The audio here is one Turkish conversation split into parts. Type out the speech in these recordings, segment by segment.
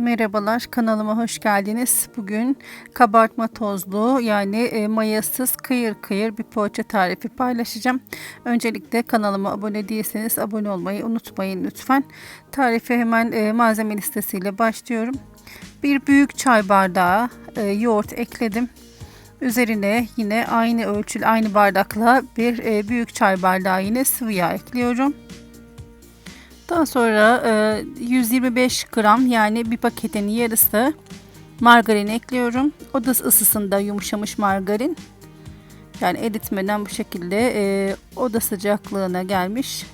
Merhabalar kanalıma hoş geldiniz. Bugün kabartma tozlu yani e, mayasız kıyır kıyır bir poğaça tarifi paylaşacağım. Öncelikle kanalıma abone değilseniz abone olmayı unutmayın lütfen. Tarife hemen e, malzeme listesiyle başlıyorum. Bir büyük çay bardağı e, yoğurt ekledim. Üzerine yine aynı ölçülü aynı bardakla bir büyük çay bardağı yine sıvı yağ ekliyorum. Daha sonra e, 125 gram yani bir paketin yarısı margarin ekliyorum. Oda ısısında yumuşamış margarin. Yani eritmeden bu şekilde e, oda sıcaklığına gelmiş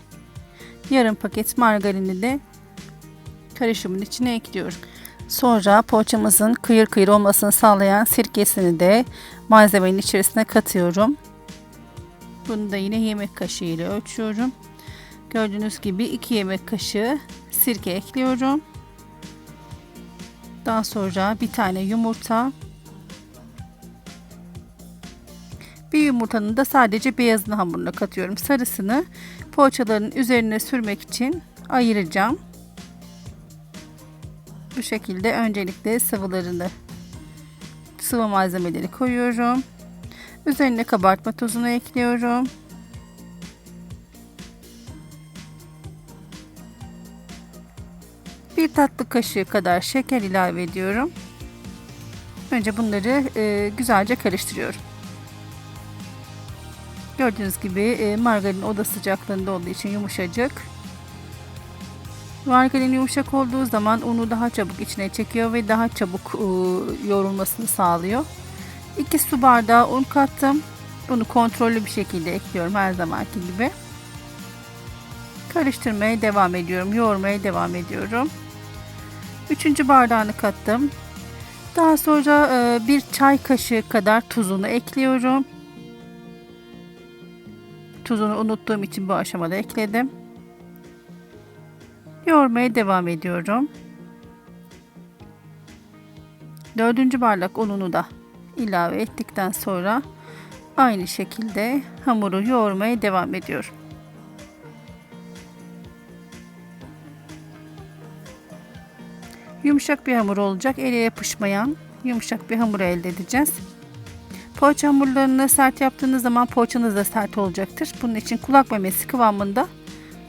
yarım paket margarini de karışımın içine ekliyorum. Sonra poğaçamızın kıyır kıyır olmasını sağlayan sirkesini de malzemenin içerisine katıyorum. Bunu da yine yemek kaşığı ile ölçüyorum. Gördüğünüz gibi 2 yemek kaşığı sirke ekliyorum. Daha sonra bir tane yumurta. Bir yumurtanın da sadece beyazını hamuruna katıyorum. Sarısını poğaçaların üzerine sürmek için ayıracağım. Bu şekilde öncelikle sıvılarını sıvı malzemeleri koyuyorum. Üzerine kabartma tozunu ekliyorum. Bir tatlı kaşığı kadar şeker ilave ediyorum. Önce bunları e, güzelce karıştırıyorum. Gördüğünüz gibi e, margarin oda sıcaklığında olduğu için yumuşacık. Margarin yumuşak olduğu zaman unu daha çabuk içine çekiyor ve daha çabuk e, yoğrulmasını sağlıyor. 2 su bardağı un kattım. Bunu kontrollü bir şekilde ekliyorum her zamanki gibi. Karıştırmaya devam ediyorum. Yoğurmaya devam ediyorum. Üçüncü bardağını kattım. Daha sonra e, bir çay kaşığı kadar tuzunu ekliyorum. Tuzunu unuttuğum için bu aşamada ekledim. Yoğurmaya devam ediyorum. Dördüncü bardak ununu da ilave ettikten sonra aynı şekilde hamuru yoğurmaya devam ediyorum. Yumuşak bir hamur olacak. Ele yapışmayan yumuşak bir hamur elde edeceğiz. Poğaça hamurlarını sert yaptığınız zaman poğaçanız da sert olacaktır. Bunun için kulak memesi kıvamında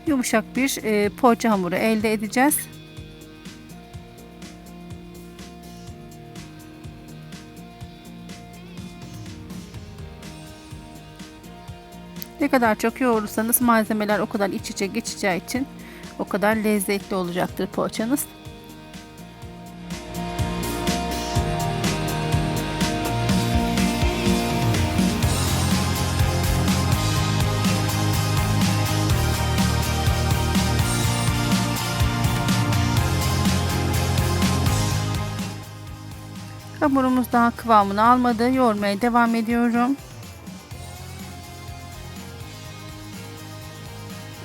yumuşak bir e, poğaça hamuru elde edeceğiz. Ne kadar çok yoğurursanız malzemeler o kadar iç içe geçeceği için o kadar lezzetli olacaktır poğaçanız. Hamurumuz daha kıvamını almadı. Yoğurmaya devam ediyorum.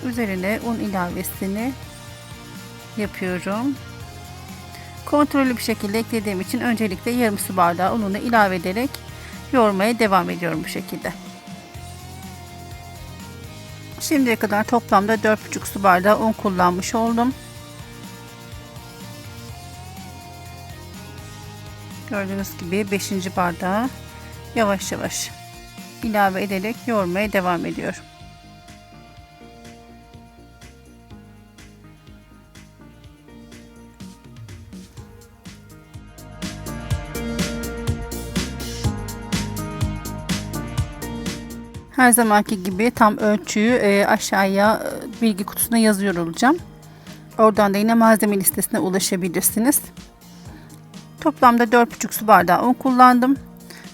Üzerine un ilavesini yapıyorum. Kontrollü bir şekilde eklediğim için öncelikle yarım su bardağı ununu ilave ederek yoğurmaya devam ediyorum bu şekilde. Şimdiye kadar toplamda 4,5 su bardağı un kullanmış oldum. Gördüğünüz gibi 5. bardağı yavaş yavaş ilave ederek yoğurmaya devam ediyorum. Her zamanki gibi tam ölçüyü e, aşağıya e, bilgi kutusuna yazıyor olacağım. Oradan da yine malzeme listesine ulaşabilirsiniz. Toplamda 4,5 su bardağı un kullandım.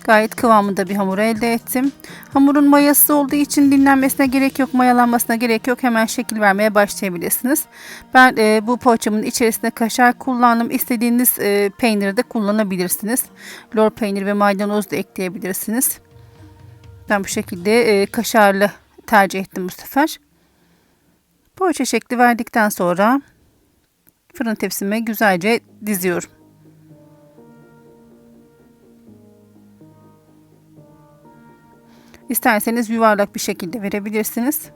Gayet kıvamında bir hamur elde ettim. Hamurun mayası olduğu için dinlenmesine gerek yok, mayalanmasına gerek yok. Hemen şekil vermeye başlayabilirsiniz. Ben e, bu poğaçamın içerisinde kaşar kullandım. İstediğiniz e, peyniri de kullanabilirsiniz. Lor peynir ve maydanoz da ekleyebilirsiniz. Ben bu şekilde e, kaşarlı tercih ettim bu sefer. Poğaça şekli verdikten sonra fırın tepsime güzelce diziyorum. İsterseniz yuvarlak bir şekilde verebilirsiniz.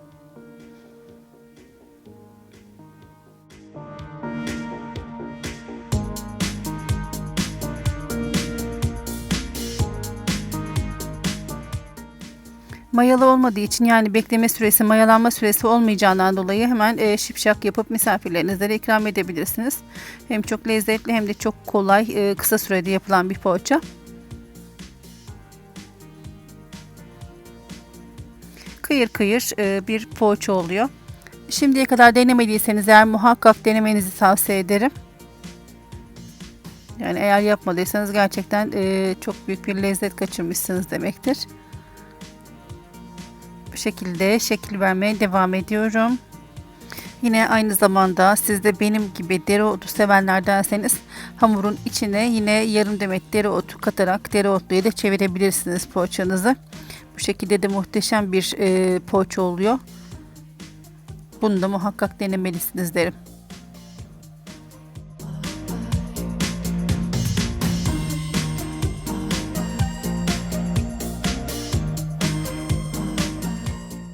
mayalı olmadığı için yani bekleme süresi, mayalanma süresi olmayacağından dolayı hemen e, şipşak yapıp misafirlerinize de ikram edebilirsiniz. Hem çok lezzetli hem de çok kolay, e, kısa sürede yapılan bir poğaça. Kıyır kıyır e, bir poğaça oluyor. Şimdiye kadar denemediyseniz eğer muhakkak denemenizi tavsiye ederim. Yani eğer yapmadıysanız gerçekten e, çok büyük bir lezzet kaçırmışsınız demektir. Bu şekilde şekil vermeye devam ediyorum. Yine aynı zamanda siz de benim gibi dereotu sevenlerdenseniz hamurun içine yine yarım demet dereotu katarak dereotluya da çevirebilirsiniz poğaçanızı. Bu şekilde de muhteşem bir e, poğaça oluyor. Bunu da muhakkak denemelisiniz derim.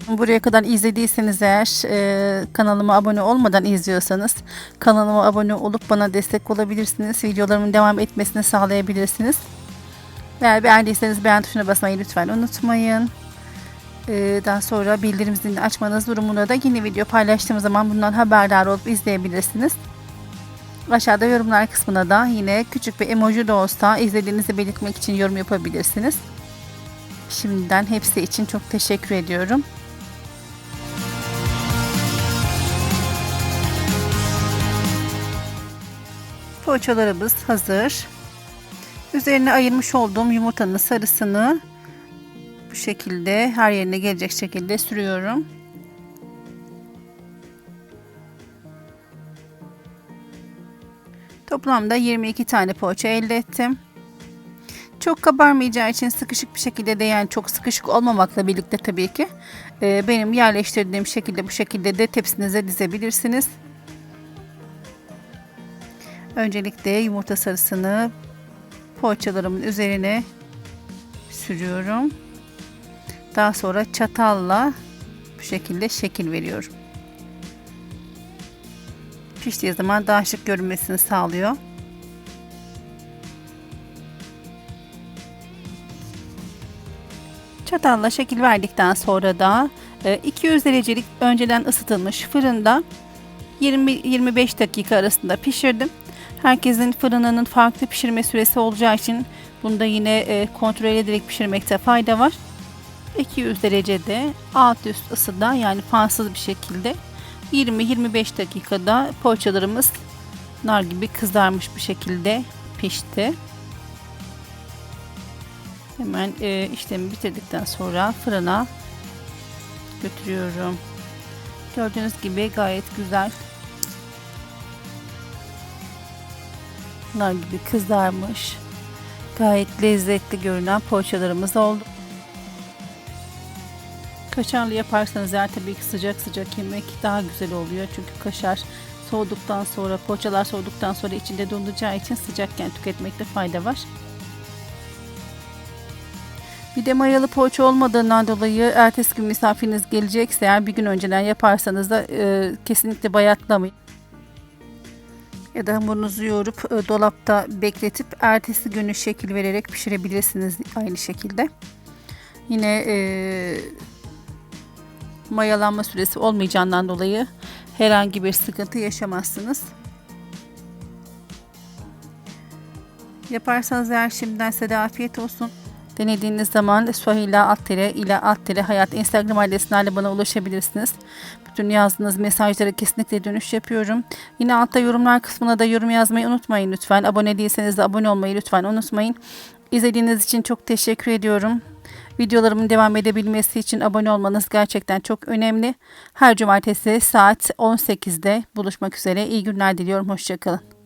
Buraya kadar izlediyseniz eğer e, kanalıma abone olmadan izliyorsanız kanalıma abone olup bana destek olabilirsiniz. Videolarımın devam etmesini sağlayabilirsiniz. Eğer beğendiyseniz beğen tuşuna basmayı lütfen unutmayın. Ee, daha sonra bildirim zilini açmanız durumunda da yeni video paylaştığım zaman bundan haberdar olup izleyebilirsiniz. Aşağıda yorumlar kısmına da yine küçük bir emoji de olsa izlediğinizi belirtmek için yorum yapabilirsiniz. Şimdiden hepsi için çok teşekkür ediyorum. Poğaçalarımız hazır. Üzerine ayırmış olduğum yumurtanın sarısını bu şekilde her yerine gelecek şekilde sürüyorum. Toplamda 22 tane poğaça elde ettim. Çok kabarmayacağı için sıkışık bir şekilde de yani çok sıkışık olmamakla birlikte tabii ki e, benim yerleştirdiğim şekilde bu şekilde de tepsinize dizebilirsiniz. Öncelikle yumurta sarısını poğaçalarımın üzerine sürüyorum. Daha sonra çatalla bu şekilde şekil veriyorum. Piştiği zaman daha şık görünmesini sağlıyor. Çatalla şekil verdikten sonra da 200 e, derecelik önceden ısıtılmış fırında 20-25 dakika arasında pişirdim. Herkesin fırınının farklı pişirme süresi olacağı için bunda yine e, kontrol ederek pişirmekte fayda var. 200 derecede alt üst ısıda yani fansız bir şekilde 20-25 dakikada poğaçalarımız nar gibi kızarmış bir şekilde pişti. Hemen e, işlemi bitirdikten sonra fırına götürüyorum. Gördüğünüz gibi gayet güzel nar gibi kızarmış. Gayet lezzetli görünen poğaçalarımız oldu. Kaşarlı yaparsanız eğer tabii ki sıcak sıcak yemek daha güzel oluyor. Çünkü kaşar soğuduktan sonra, poğaçalar soğuduktan sonra içinde donacağı için sıcakken tüketmekte fayda var. Bir de mayalı poğaça olmadığından dolayı ertesi gün misafiriniz gelecekse eğer bir gün önceden yaparsanız da e, kesinlikle bayatlamayın. Ya da hamurunuzu yoğurup e, dolapta bekletip ertesi günü şekil vererek pişirebilirsiniz aynı şekilde. Yine e, mayalanma süresi olmayacağından dolayı herhangi bir sıkıntı yaşamazsınız. Yaparsanız eğer şimdiden size de afiyet olsun. Denediğiniz zaman Suhila Attere ile Attere Hayat Instagram adresinden bana ulaşabilirsiniz. Bütün yazdığınız mesajlara kesinlikle dönüş yapıyorum. Yine altta yorumlar kısmına da yorum yazmayı unutmayın lütfen. Abone değilseniz de abone olmayı lütfen unutmayın. İzlediğiniz için çok teşekkür ediyorum. Videolarımın devam edebilmesi için abone olmanız gerçekten çok önemli. Her cumartesi saat 18'de buluşmak üzere. İyi günler diliyorum. Hoşçakalın.